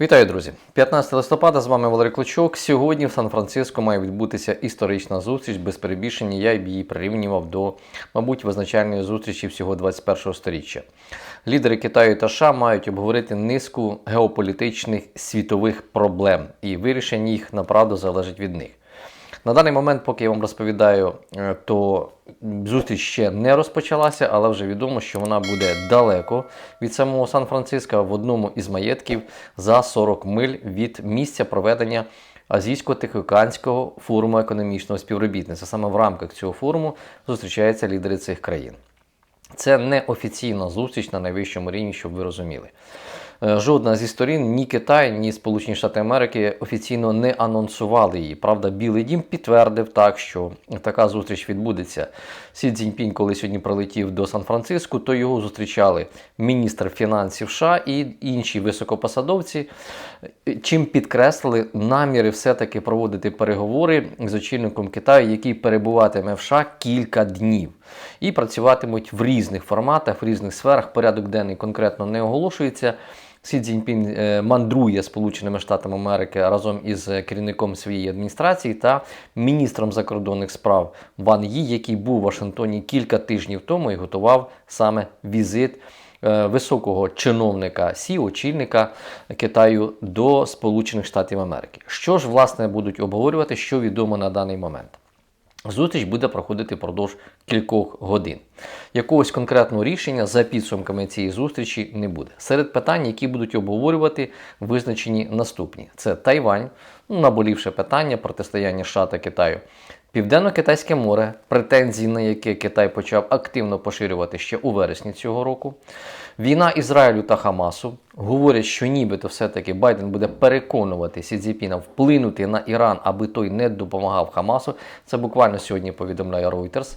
Вітаю, друзі! 15 листопада з вами Валерій Клочок. Сьогодні в Сан-Франциско має відбутися історична зустріч без перебільшення. Я б її прирівнював до, мабуть, визначальної зустрічі всього 21-го сторіччя. Лідери Китаю та США мають обговорити низку геополітичних світових проблем, і вирішення їх направду залежить від них. На даний момент, поки я вам розповідаю, е, то зустріч ще не розпочалася, але вже відомо, що вона буде далеко від самого Сан-Франциска в одному із маєтків за 40 миль від місця проведення Азійсько-Тихоокеанського форуму економічного співробітництва. Саме в рамках цього форуму зустрічаються лідери цих країн. Це не офіційна зустріч на найвищому рівні, щоб ви розуміли. Е, Жодна зі сторін, ні Китай, ні Сполучені Штати Америки офіційно не анонсували її. Правда, Білий Дім підтвердив так, що така зустріч відбудеться. Сі Цзіньпінь, коли сьогодні прилетів до Сан-Франциско, то його зустрічали міністр фінансів США і інші високопосадовці, чим підкреслили наміри все-таки проводити переговори з очільником Китаю, який перебуватиме в США кілька днів. І працюватимуть в різних форматах, в різних сферах. Порядок денний конкретно не оголошується. Сі Цзіньпін е, мандрує Сполученими Штатами Америки разом із керівником своєї адміністрації та міністром закордонних справ Ван Ї, який був у Вашингтоні кілька тижнів тому і готував саме візит е, високого чиновника Сі, очільника Китаю до Сполучених Штатів Америки. Що ж власне будуть обговорювати, що відомо на даний момент? Зустріч буде проходити впродовж кількох годин. Якогось конкретного рішення за підсумками цієї зустрічі не буде. Серед питань, які будуть обговорювати, визначені наступні: це Тайвань, наболівше питання протистояння США та Китаю. Південно-Китайське море, претензії на яке Китай почав активно поширювати ще у вересні цього року. Війна Ізраїлю та Хамасу. Говорять, що нібито все-таки Байден буде переконувати Сі Цзіпіна вплинути на Іран, аби той не допомагав Хамасу. Це буквально сьогодні повідомляє Reuters.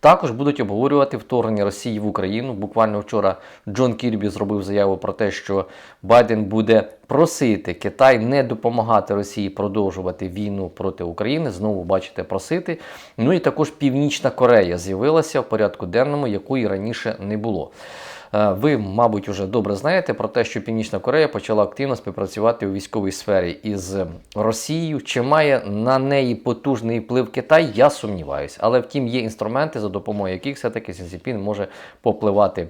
Також будуть обговорювати вторгнення Росії в Україну. Буквально вчора Джон Кірбі зробив заяву про те, що Байден буде просити Китай не допомагати Росії продовжувати війну проти України. Знову бачите, просити. Ну і також Північна Корея з'явилася в порядку денному, якої раніше не було. Е, Ви, мабуть, вже добре знаєте про те, що Північна Корея почала активно співпрацювати у військовій сфері із Росією. Чи має на неї потужний вплив Китай? Я сумніваюся. Але втім, є інструменти, за допомогою яких все-таки Сінціпін може попливати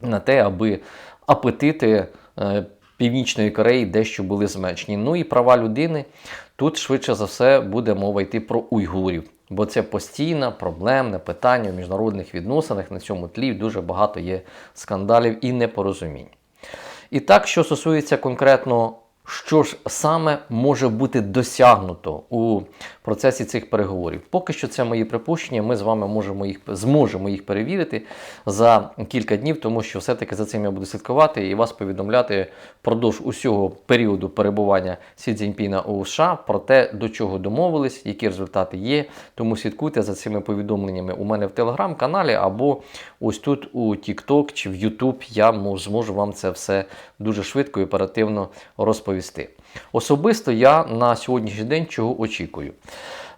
на те, аби апетити е, Північної Кореї дещо були зменшені. Ну і права людини. Тут швидше за все буде мова йти про уйгурів, бо це постійне проблемне питання в міжнародних відносинах. На цьому тлі дуже багато є скандалів і непорозумінь. І так, що стосується конкретно, що ж саме може бути досягнуто у процесі цих переговорів. Поки що це мої припущення. Ми з вами можемо їх зможемо їх перевірити за кілька днів, тому що все-таки за цим я буду слідкувати і вас повідомляти впродовж усього періоду перебування Сі Цзіньпіна у США про те, до чого домовились, які результати є. Тому слідкуйте за цими повідомленнями у мене в телеграм-каналі або ось тут у TikTok чи в YouTube. Я мо- зможу вам це все дуже швидко і оперативно розповісти. Особисто я на сьогоднішній день чого очікую.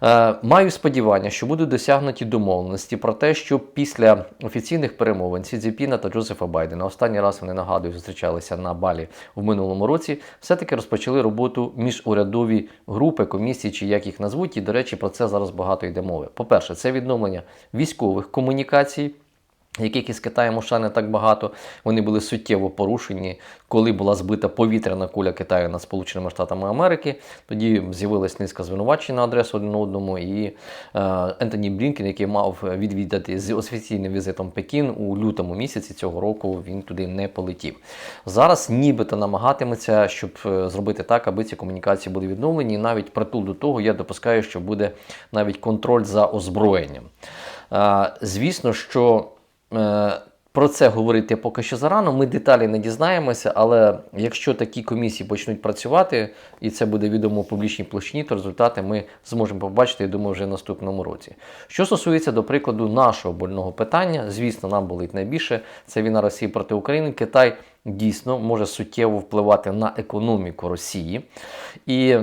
Е, Маю сподівання, що будуть досягнуті домовленості про те, що після офіційних перемовин Сі Цзіпіна та Джозефа Байдена, останній раз вони нагадую, зустрічалися на Балі в минулому році, все-таки розпочали роботу міжурядові групи, комісії, чи як їх назвуть. І, до речі, про це зараз багато йде мови. По-перше, це відновлення військових комунікацій яких із Китаєм у США не так багато, вони були суттєво порушені, коли була збита повітряна куля Китаю над Сполученими Штатами Америки. Тоді з'явилась низка звинувачень на адресу один одному. І е, Ентоні Блінкен, який мав відвідати з офіційним візитом Пекін у лютому місяці цього року, він туди не полетів. Зараз нібито намагатиметься, щоб е, зробити так, аби ці комунікації були відновлені. Навіть притул до того я допускаю, що буде навіть контроль за озброєнням. Е, Звісно, що Про це говорити поки що зарано. Ми деталі не дізнаємося, але якщо такі комісії почнуть працювати, і це буде відомо у публічній площині, то результати ми зможемо побачити, я думаю, вже в наступному році. Що стосується, до прикладу, нашого больного питання, звісно, нам болить найбільше. Це війна Росії проти України. Китай дійсно може суттєво впливати на економіку Росії. І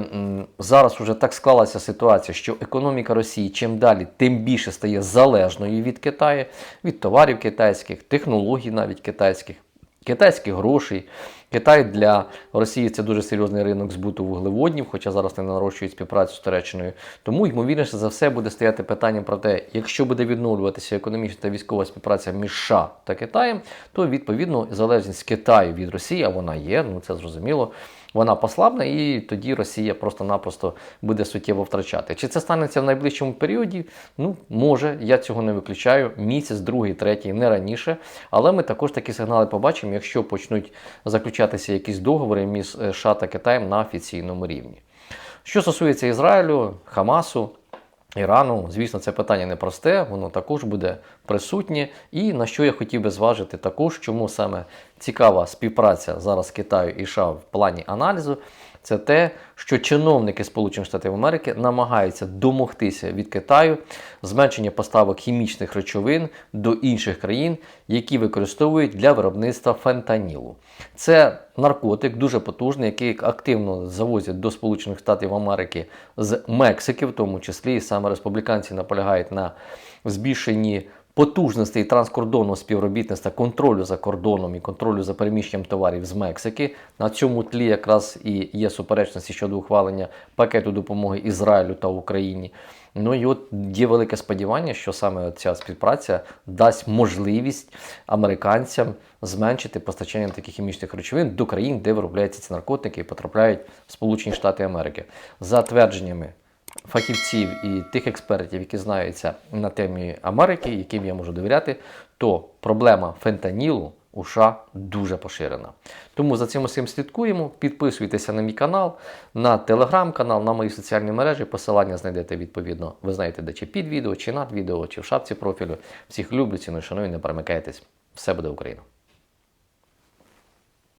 зараз вже так склалася ситуація, що економіка Росії чим далі, тим більше стає залежною від Китаю, від товарів китайських, технологій навіть китайських. Китайських грошей, Китай для Росії це дуже серйозний ринок збуту вуглеводнів, хоча зараз не нарощують співпрацю з Туреччиною. Тому, ймовірніше за все, буде стояти питання про те, якщо буде відновлюватися економічна та військова співпраця між США та Китаєм, то відповідно залежність Китаю від Росії, а вона є, ну це зрозуміло. Вона послабне, і тоді Росія просто-напросто буде суттєво втрачати. Чи це станеться в найближчому періоді? Ну, може, я цього не виключаю. Місяць, другий, третій, не раніше. Але ми також такі сигнали побачимо, якщо почнуть заключатися якісь договори між е, США та Китаєм на офіційному рівні. Що стосується Ізраїлю, Хамасу, Ірану, звісно, це питання непросте, воно також буде присутнє. І на що я хотів би зважити також, чому саме цікава співпраця зараз Китаю і США в плані аналізу, це те, що чиновники Сполучених Штатів Америки намагаються домогтися від Китаю зменшення поставок хімічних речовин до інших країн, які використовують для виробництва фентанілу. Це наркотик дуже потужний, який активно завозять до Сполучених Штатів Америки з Мексики, в тому числі і саме республіканці наполягають на збільшенні потужностей транскордонного співробітництва, контролю за кордоном і контролю за переміщенням товарів з Мексики. На цьому тлі якраз і є суперечності щодо ухвалення пакету допомоги Ізраїлю та Україні. Ну і от є велике сподівання, що саме ця співпраця дасть можливість американцям зменшити постачання таких хімічних речовин до країн, де виробляються ці наркотики і потрапляють в Сполучені Штати Америки. За твердженнями фахівців і тих експертів, які знаються на темі Америки, яким я можу довіряти, то проблема фентанілу у США дуже поширена. Тому за цим усім слідкуємо. Підписуйтеся на мій канал, на телеграм-канал, на мої соціальні мережі. Посилання знайдете відповідно. Ви знаєте, де чи під відео, чи над відео, чи в шапці профілю. Всіх люблю, ціную, шаную, не перемикайтесь. Все буде Україна!